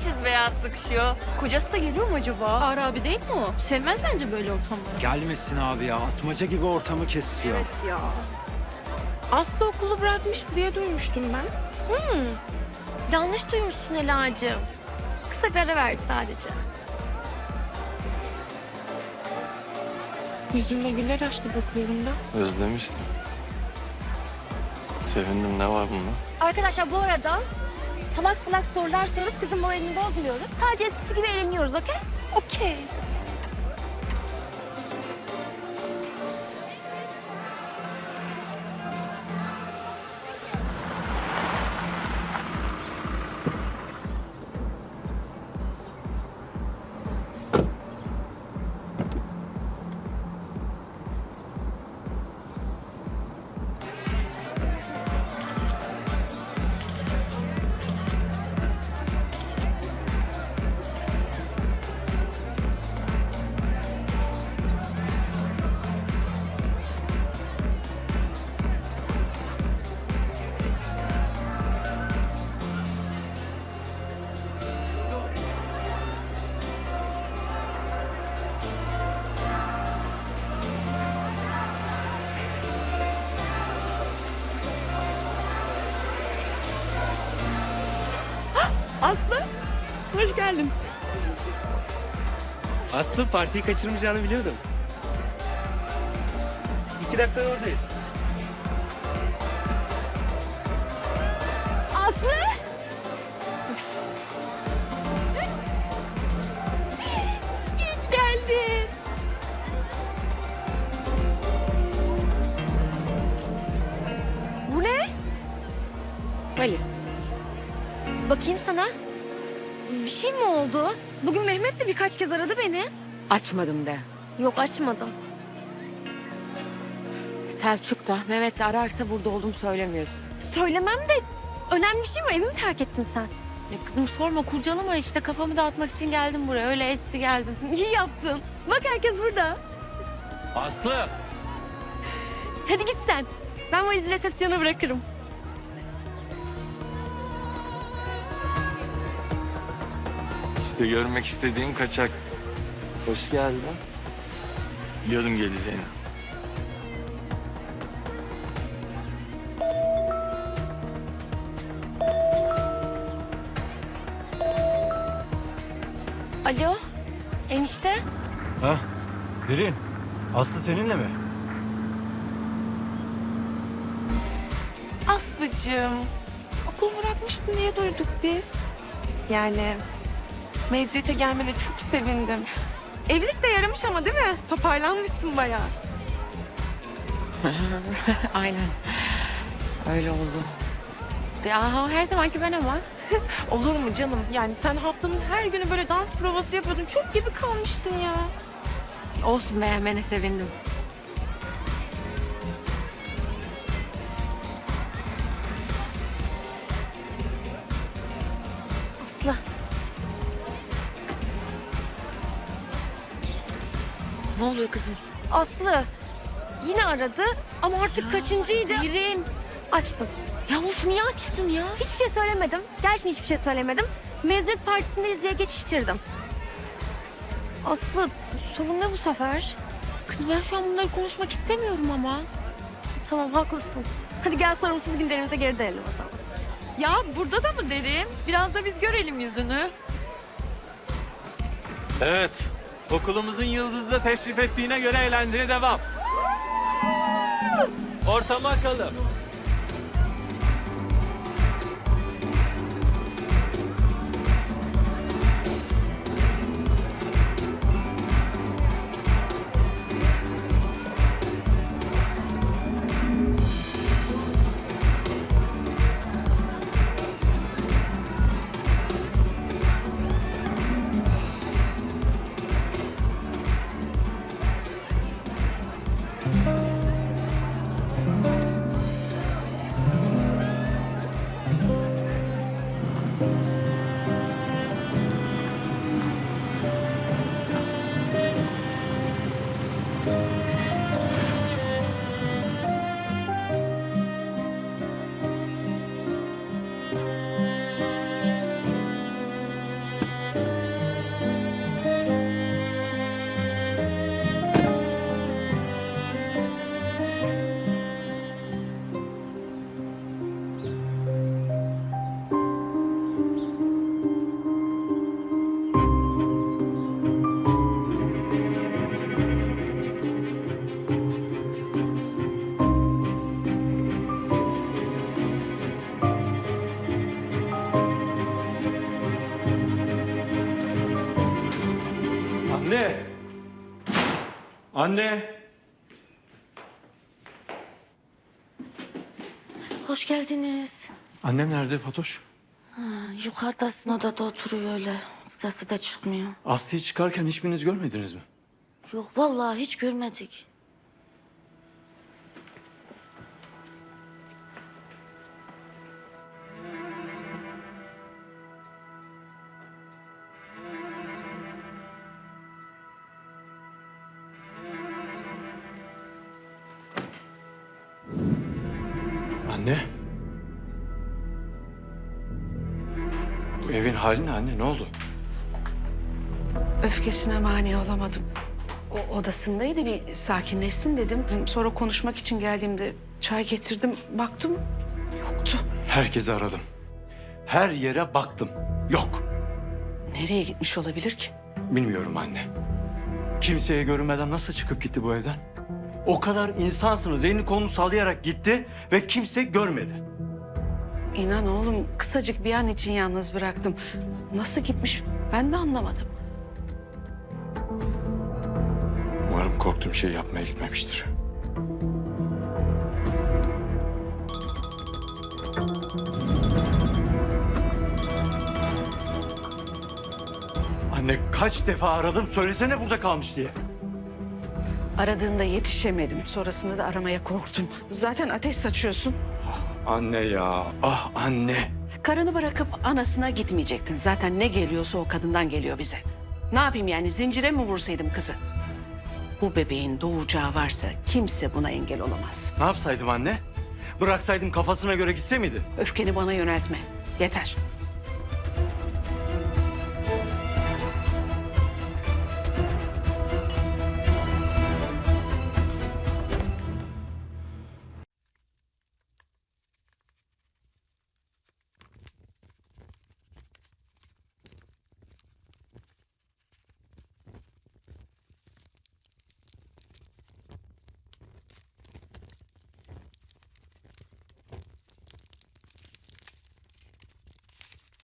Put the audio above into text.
Özlemişiz be ya sıkışıyor. Kocası da geliyor mu acaba? Ağır abi değil mi o? Sevmez bence böyle ortamları. Gelmesin abi ya. Atmaca gibi ortamı kesiyor. ya. Aslı okulu bırakmıştı diye duymuştum ben. Yanlış duymuşsun Ela'cığım. Kısa bir ara verdi sadece. Yüzümde güller açtı bakıyorum da. Özlemiştim. Sevindim ne var bunda? Arkadaşlar bu arada salak salak sorular sorup kızın moralini bozmuyoruz. Sadece eskisi gibi eğleniyoruz okey? Okey. Aslı, hoş geldin. Aslı partiyi kaçırmayacağını biliyordum. İki dakika oradayız. Aslı! Hiç geldin. Bu ne? Valiz. Bakayım sana. Bir şey mi oldu? Bugün Mehmet de birkaç kez aradı beni. Açmadım de. Yok açmadım. Selçuk da Mehmet de ararsa burada olduğumu söylemiyorsun. Söylemem de önemli bir şey mi? var? Evi mi terk ettin sen? Ya kızım sorma kurcalama işte kafamı dağıtmak için geldim buraya. Öyle esti geldim. İyi yaptın. Bak herkes burada. Aslı! Hadi git sen. Ben valizi resepsiyona bırakırım. İşte görmek istediğim kaçak. Hoş geldin. Biliyordum geleceğini. Alo, enişte. Ha? Derin, Aslı seninle mi? Aslıcığım, okul bırakmıştın diye duyduk biz. Yani mezuniyete gelmene çok sevindim. Evlilik de yaramış ama değil mi? Toparlanmışsın bayağı. Aynen. Öyle oldu. Ya her zamanki ben ama. Olur mu canım? Yani sen haftanın her günü böyle dans provası yapıyordun. Çok gibi kalmıştın ya. Olsun beğenmene sevindim. Aslı. Ne oluyor kızım? Aslı. Yine aradı ama artık kaçıncıydı? Derin. Açtım. Ya of niye açtın ya? Hiçbir şey söylemedim. Gerçekten hiçbir şey söylemedim. Mezuniyet partisindeyiz diye geçiştirdim. Aslı sorun ne bu sefer? Kız ben şu an bunları konuşmak istemiyorum ama. Tamam haklısın. Hadi gel sorumsuz günlerimize geri dönelim o zaman. Ya burada da mı derin? Biraz da biz görelim yüzünü. Evet. Okulumuzun yıldızda teşrif ettiğine göre eğlenceye devam. Ortama akalım. Anne! Anne! Hoş geldiniz. Annem nerede Fatoş? Ha, yukarıdasın odada oturuyor öyle. Sesi de çıkmıyor. Aslı'yı çıkarken hiçbiriniz görmediniz mi? Yok vallahi hiç görmedik. Bu evin hali ne anne? Ne oldu? Öfkesine mani olamadım. O odasındaydı bir sakinleşsin dedim. Sonra konuşmak için geldiğimde çay getirdim. Baktım yoktu. Herkesi aradım. Her yere baktım. Yok. Nereye gitmiş olabilir ki? Bilmiyorum anne. Kimseye görünmeden nasıl çıkıp gitti bu evden? O kadar insansınız. Elini kolunu sallayarak gitti ve kimse görmedi. İnan oğlum kısacık bir an için yalnız bıraktım. Nasıl gitmiş ben de anlamadım. Umarım korktuğum şeyi yapmaya gitmemiştir. Anne kaç defa aradım söylesene burada kalmış diye. Aradığında yetişemedim. Sonrasında da aramaya korktum. Zaten ateş saçıyorsun. Anne ya ah anne. Karını bırakıp anasına gitmeyecektin. Zaten ne geliyorsa o kadından geliyor bize. Ne yapayım yani zincire mi vursaydım kızı? Bu bebeğin doğacağı varsa kimse buna engel olamaz. Ne yapsaydım anne? Bıraksaydım kafasına göre gitse miydi? Öfkeni bana yöneltme. Yeter.